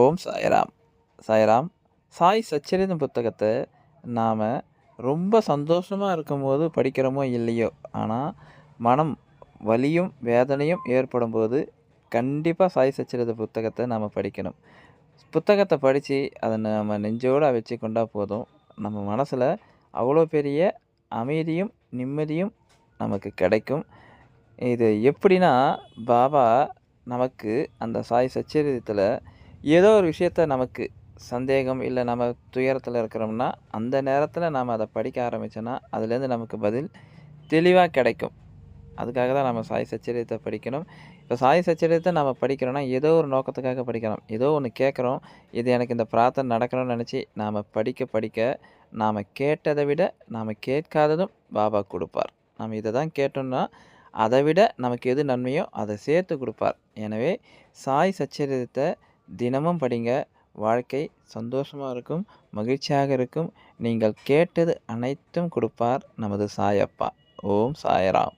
ஓம் சாய்ராம். சாய்ராம் சாய் சச்சரிதம் புத்தகத்தை நாம் ரொம்ப சந்தோஷமாக இருக்கும்போது படிக்கிறோமோ இல்லையோ ஆனால் மனம் வலியும் வேதனையும் ஏற்படும்போது கண்டிப்பாக சாய் சச்சரித புத்தகத்தை நாம் படிக்கணும். புத்தகத்தை படித்து அதை நம்ம நெஞ்சோடு வச்சு கொண்டா போதும். நம்ம மனசில் அவ்வளோ பெரிய அமைதியும் நிம்மதியும் நமக்கு கிடைக்கும். இது எப்படின்னா பாபா நமக்கு அந்த சாய் சச்சரிதத்தில் ஏதோ ஒரு விஷயத்த நமக்கு சந்தேகம் இல்லை நம்ம துயரத்தில் இருக்கிறோம்னா அந்த நேரத்தில் நாம் அதை படிக்க ஆரம்பித்தோன்னா அதுலேருந்து நமக்கு பதில் தெளிவாக கிடைக்கும். அதுக்காக தான் நம்ம சாய் சச்சரியத்தை படிக்கணும். இப்போ சாய் சச்சரியத்தை நம்ம படிக்கிறோன்னா ஏதோ ஒரு நோக்கத்துக்காக படிக்கிறோம் ஏதோ ஒன்று கேட்குறோம். இது எனக்கு இந்த பிரார்த்தனை நடக்கணும்னு நினச்சி நாம் படிக்க படிக்க நாம் கேட்டதை விட நாம் கேட்காததும் பாபா கொடுப்பார். நம்ம இதை தான் கேட்டோம்னா அதை விட நமக்கு எது நன்மையோ அதை சேர்த்து கொடுப்பார். எனவே சாய் சச்சரிதத்தை தினமும் படிங்க. வாழ்க்கை சந்தோஷமாக இருக்கும் மகிழ்ச்சியாக இருக்கும். நீங்கள் கேட்டது அனைத்தும் கொடுப்பார் நமது சாயப்பா. ஓம் சாயராம்.